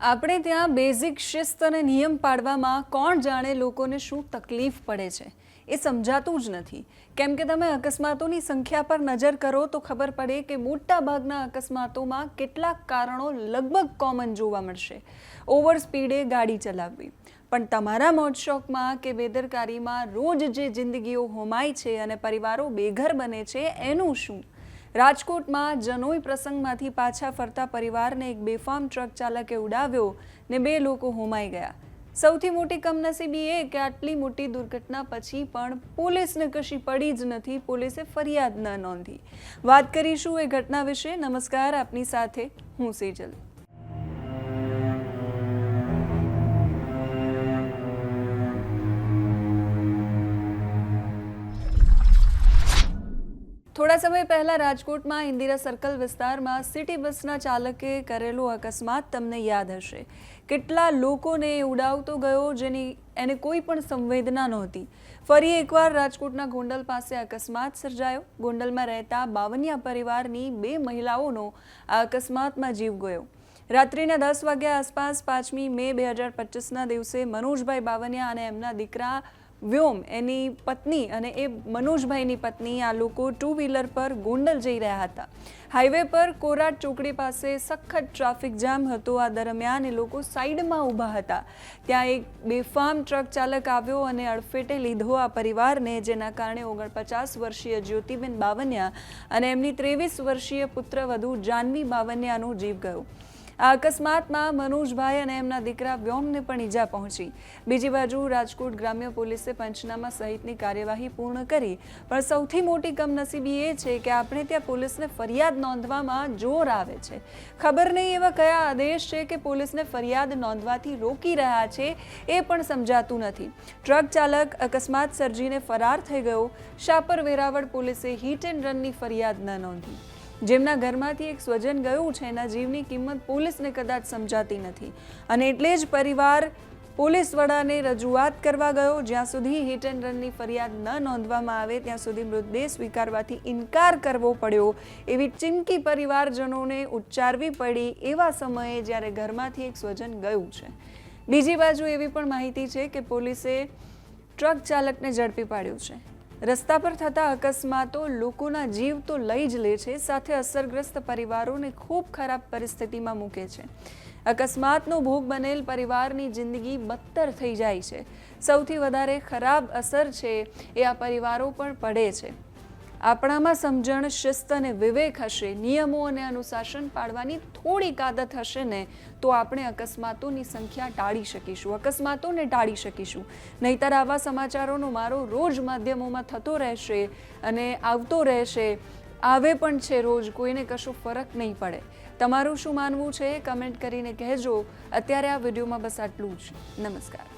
આપણે ત્યાં બેઝિક શિસ્ત અને નિયમ પાડવામાં કોણ જાણે લોકોને શું તકલીફ પડે છે, એ સમજાતું જ નથી. કેમ કે તમે અકસ્માતોની સંખ્યા પર નજર કરો તો ખબર પડે કે મોટા ભાગના અકસ્માતોમાં કેટલાક કારણો લગભગ કોમન જોવા મળશે. ઓવર સ્પીડે ગાડી ચલાવવી. પણ તમારા મોજ કે બેદરકારીમાં રોજ જે જિંદગીઓ હોમાય છે અને પરિવારો બેઘર બને છે, એનું શું? રાજકોટમાં જનોઈ પ્રસંગમાંથી પાછા ફરતા પરિવારને એક બેફામ ટ્રક ચાલકે ઉડાવ્યો ને બે લોકો હોમાઈ ગયા. સૌથી મોટી કમનસીબી એ કે આટલી મોટી દુર્ઘટના પછી પણ પોલીસને કશી પડી જ નથી, પોલીસે ફરિયાદ ન નોંધી. વાત કરીશું એ ઘટના વિશે. નમસ્કાર, આપની સાથે હું સેજલ. થોડા સમય પહેલા રાજકોટમાં ઇન્દિરા સર્કલ વિસ્તારમાં સિટી બસના ચાલકે કરેલો અકસ્માત તમને યાદ હશે. કેટલા લોકોને ઉડાવતો ગયો જેની એને કોઈ પણ સંવેદના નહોતી. ફરી એકવાર રાજકોટના ગોંડલ પાસે અકસ્માત સર્જાયો. ગોંડલમાં રહેતા બાવનિયા પરિવારની બે મહિલાઓનો આ અકસ્માતમાં જીવ ગયો. રાત્રિના દસ વાગ્યા આસપાસ પાંચમી મે બે હજાર પચીસના દિવસે મનોજભાઈ બાવનિયા અને એમના દીકરા વ્યોમ એની પત્ની અને એ મનોજભાઈની પત્ની, આ લોકો ટુ વ્હીલર પર ગોંડલ જઈ રહ્યા હતા. હાઈવે પર કોરાટ ચોકડી પાસે સખત ટ્રાફિક જામ હતો. આ દરમિયાન એ લોકો સાઈડમાં ઊભા હતા. ત્યાં એક બેફામ ટ્રક ચાલક આવ્યો અને અડફેટે લીધો આ પરિવારને, જેના કારણે ઓગણપચાસ વર્ષીય જ્યોતિબેન બાવનિયા અને એમની ત્રેવીસ વર્ષીય પુત્રવધુ જાનવી બાવનિયાનો જીવ ગયો. આ અકસ્માતમાં મનોજભાઈ અને એમના દીકરા વ્યોમને પણ ઈજા પહોંચી. બીજી બાજુ રાજકોટ ગ્રામ્ય પોલીસે પંચનામા સહિતની કાર્યવાહી પૂર્ણ કરી. પણ સૌથી મોટી કમનસીબી એ છે કે આપણે ત્યાં પોલીસને ફરિયાદ નોંધવામાં જોર આવે છે. ખબર નહીં એવા કયા આદેશ છે કે પોલીસને ફરિયાદ નોંધવાથી રોકી રહ્યા છે એ પણ સમજાતું નથી. ટ્રક ચાલક અકસ્માત સર્જીને ફરાર થઈ ગયો. શાપર વેરાવળ પોલીસે હિટ એન્ડ રનની ફરિયાદ ન નોંધી. જેમના ઘરમાંથી એક સ્વજન ગયું છે, એના જીવની કિંમત પોલીસને કદાચ સમજાતી નથી. અને એટલે જ પરિવાર પોલીસ વડાને રજૂઆત કરવા ગયો, જ્યાં સુધી હિટ એન્ડ રનની ફરિયાદ ન નોંધવામાં આવે, ત્યાં સુધી મૃતદેહ સ્વીકારવાથી ઇનકાર કરવો પડ્યો. એવી ચિંકી પરિવારજનોને ઉચ્ચારવી પડી એવા સમયે જ્યારે ઘરમાંથી એક સ્વજન ગયું છે. બીજી બાજુ એવી પણ માહિતી છે કે પોલીસે ટ્રક ચાલકને ઝડપી પાડ્યો છે. રસ્તા પર થતા અકસ્માતો લોકોના જીવ તો લઈ જ લે છે, સાથે અસરગ્રસ્ત પરિવારોને ખૂબ ખરાબ પરિસ્થિતિમાં મૂકે છે. અકસ્માતનો ભોગ બનેલ પરિવારની જિંદગી બદતર થઈ જાય છે. સૌથી વધારે ખરાબ અસર છે એ આ પરિવારો પર પડે છે. આપણામાં સમજણ, શિસ્ત અને વિવેક હશે, નિયમો અને અનુશાસન પાડવાની થોડીક આદત હશે ને, તો આપણે અકસ્માતોની સંખ્યા ટાળી શકીશું, અકસ્માતોને ટાળી શકીશું. નહીતર આવા સમાચારોનો મારો રોજ માધ્યમોમાં થતો રહેશે અને આવતો રહેશે, આવે પણ છે રોજ, કોઈને કશો ફરક નહીં પડે. તમારું શું માનવું છે? કમેન્ટ કરીને કહેજો. અત્યારે આ વિડીયોમાં બસ આટલું જ. નમસ્કાર.